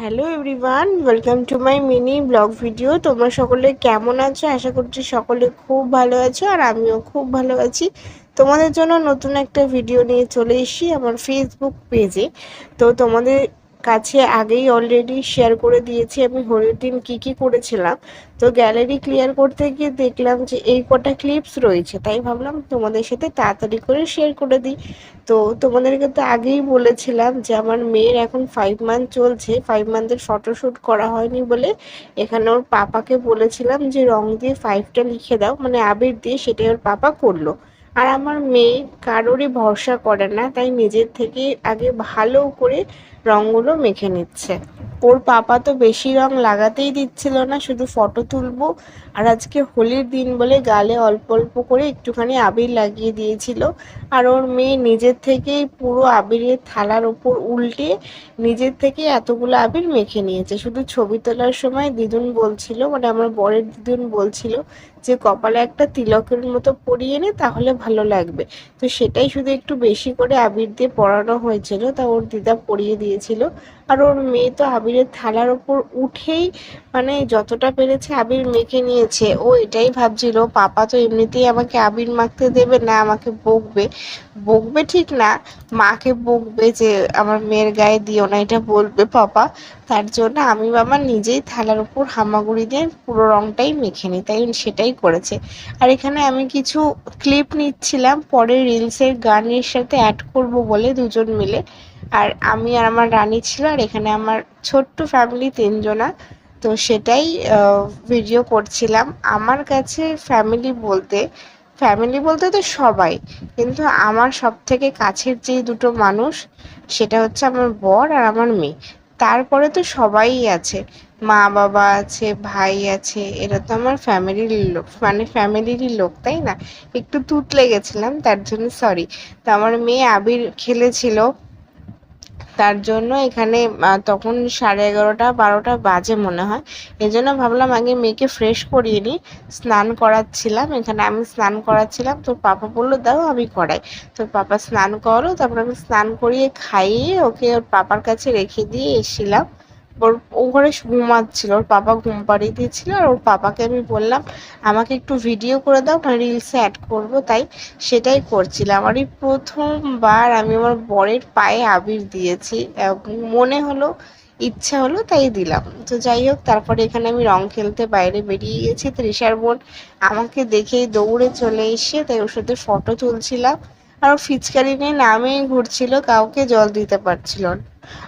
Hello everyone welcome to my mini blog video তোমরা সকলে কেমন আছো? আশা করছি সকলে খুব ভালো আছো আর আমিও খুব ভালো আছি। তোমাদের জন্য নতুন একটা ভিডিও নিয়ে চলে এসেছি আমার ফেসবুক পেজে তো তোমাদের কাছে আগেই অলরেডি শেয়ার করে দিয়েছি আমি হোলির দিন কী কী করেছিলাম। তো গ্যালারি ক্লিয়ার করতে গিয়ে দেখলাম যে এই কটা ক্লিপস রয়েছে, তাই ভাবলাম তোমাদের সাথে তাড়াতাড়ি করে শেয়ার করে দিই। তো তোমাদেরকে তো আগেই বলেছিলাম যে আমার মেয়ের এখন ফাইভ মান্থ চলছে ফাইভ মান্থের ফটোশ্যুট করা হয়নি বলে এখানে ওর পাপাকে বলেছিলাম যে রং দিয়ে ফাইভটা লিখে দাও মানে আবির দিয়ে সেটাই ওর পাপা করল। আর আমার মেয়ে কারোরই ভরসা করে না, তাই নিজের থেকে আগে ভালো করে রঙগুলো মেখে নিচ্ছে। ওর পাপা তো বেশি রং লাগাতেই দিচ্ছিল না, শুধু ফটো তুলবো। আর আজকে হোলির দিন বলে গালে অল্প অল্প করে একটুখানি আবির লাগিয়ে দিয়েছিল। আর ওর মেয়ে নিজের থেকেই পুরো আবিরের থালার ওপর উল্টে নিজের থেকে এতগুলো আবির মেখে নিয়েছে। শুধু ছবি তোলার সময় দিদুন বলছিল মানে আমার বরের দিদুন বলছিল যে, কপালে একটা তিলকের মতো পরিয়ে নে, তাহলে ভালো লাগবে। তো সেটাই শুধু একটু বেশি করে আবির দিয়ে পরানো হয়েছিল, তা ওর দিদা পরিয়ে দিয়েছিল। আর ওর মেয়ে তো আবিরের থালার ওপর উঠেই মানে যতটা পেরেছে আবির মেখে নিয়েছে। ও এটাই ভাবছিল, পাপা তো এমনিতেই আমাকে আবির মাখতে দেবে না, আমাকে বকবে। বকবে ঠিক না, মাকে বকবে যে, আমার মেয়ের গায়ে দিও না, এটা বলবে পাপা। তার জন্য আমি বাবা নিজেই থালার উপর হামাগুড়ি দিয়ে পুরো রংটাই মেখে নিই, তাই সেটাই করেছে। আর এখানে আমি কিছু ক্লিপ নিচ্ছিলাম, পরে রিলসের গানের সাথে অ্যাড করব বলে দুজন মিলে। আর আমি আর আমার রানী ছিল আর এখানে আমার ছোট্ট ফ্যামিলি তিনজনা। তো সেটাই ভিডিও করছিলাম। আমার কাছে ফ্যামিলি বলতে ফ্যামিলি বলতে তো সবাই, কিন্তু আমার সব থেকে কাছের যে দুটো মানুষ, সেটা হচ্ছে আমার বর আর আমার মেয়ে। তারপরে তো সবাই আছে, মা বাবা আছে, ভাই আছে, এরা তো আমার ফ্যামিলির লোক মানে ফ্যামিলিরই লোক, তাই না? একটু তুতলে গেছিলাম, তার জন্য সরি তো আমার মেয়ে আবির খেলেছিল তার জন্য এখানে তখন সাড়ে এগারোটা, বারোটা বাজে মনে হয়। এই জন্য ভাবলাম আগে মেয়েকে ফ্রেশ করিয়ে নিই। স্নান করাচ্ছিলাম, এখানে আমি স্নান করাচ্ছিলাম। তোর পাপা বলল, দাও আমি করাই। তোর পাপা স্নান করো, তারপর আমি স্নান করিয়ে খাইয়ে ওকে ওর পাপার কাছে রেখে দিয়ে এসেছিলাম। ওর ও ঘরে ঘুমাচ্ছিল, ওর পাপা ঘুম পাড়িয়ে দিয়েছিল আর ওর পাপাকে আমি বললাম, আমাকে একটু ভিডিও করে দাও মানে রিলসে অ্যাড করব। তাই সেটাই করছিলাম। আর এই প্রথমবার আমি আমার বরের পায়ে আবির দিয়েছি মনে হলো, ইচ্ছা হলো তাই দিলাম। তো যাই হোক, তারপরে এখানে আমি রং খেলতে বাইরে বেরিয়ে গেছি তৃষার বোন আমাকে দেখেই দৌড়ে চলে এসে তাই ওর সাথে ফটো তুলছিলাম। আর ফিচকারি নিয়ে নামেই ঘুরছিল, কাউকে জল দিতে পারছিল না।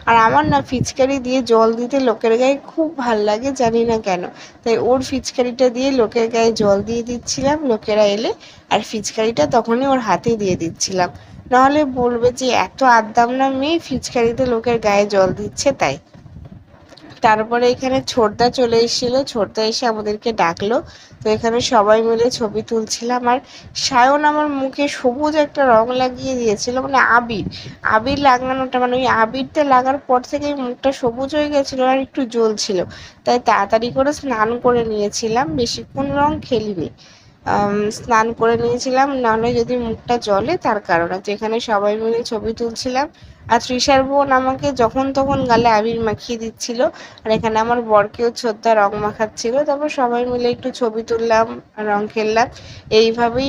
আর আমার না ফিচকারি দিয়ে জল দিতে লোকের গায়ে খুব ভালো লাগে, জানি না কেন। তাই ওর ফিচকারিটা দিয়ে লোকের গায়ে জল দিয়ে দিচ্ছিলাম, লোকেরা এলে আর ফিচকারিটা তখনই ওর হাতে দিয়ে দিচ্ছিলাম। নাহলে বলবে যে, এত আদ্দাম না মেয়ে, ফিচকারিতে লোকের গায়ে জল দিচ্ছে তাই। তারপরে এখানে ছোটদা চলে এসেছিল। ছোটদা এসে আমাদেরকে ডাকলো। তো এখানে সবাই মিলে ছবি তুলছিলাম। আর সায়ন আমার মুখে সবুজ একটা রং লাগিয়ে দিয়েছিল মানে আবির। আবির লাগানোটা মানে ওই আবিরটা লাগার পর থেকে মুখটা সবুজ হয়ে গেছিল আর একটু জ্বলছিল। তাই তাড়াতাড়ি করে স্নান করে নিয়েছিলাম। বেশিক্ষণ রং খেলিনি। স্নান করে নিয়েছিলাম। নাহলে যদি মুখটা জলে তার কারণে তো এখানে সবাই মিলে ছবি তুলছিলাম। আর তৃষার বোন আমাকে যখন তখন গালে আবির মাখিয়ে দিচ্ছিল। আর এখানে আমার বরকেও ছোদ্দা রং মাখাচ্ছিল। তারপর সবাই মিলে একটু ছবি তুললাম, রং খেললাম। এইভাবেই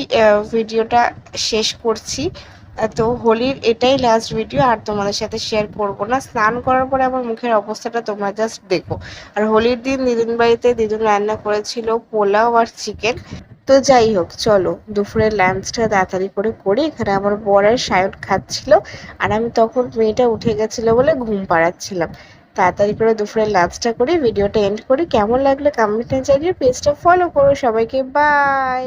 ভিডিওটা শেষ করছি। তো হোলির এটাই লাস্ট ভিডিও আর তোমাদের সাথে শেয়ার করব না। স্নান করার পরে আমার মুখের অবস্থাটা তোমরা জাস্ট দেখো। আর হোলির দিন দিদুন বাড়িতে দিদুন রান্না করেছিল পোলাও আর চিকেন তো যাই হোক, চলো দুপুরের লাঞ্চটা তাড়াতাড়ি করে করি। এখানে আমার বরের সায়ন খাচ্ছিল আর আমি তখন মেয়েটা উঠে গেছিল বলে ঘুম পাড়াচ্ছিলাম। তাড়াতাড়ি করে দুপুরের লাঞ্চটা করি ভিডিওটা এন্ড করি। কেমন লাগল কমেন্টে জানিয়ে পেজটা ফলো করো সবাইকে। বাই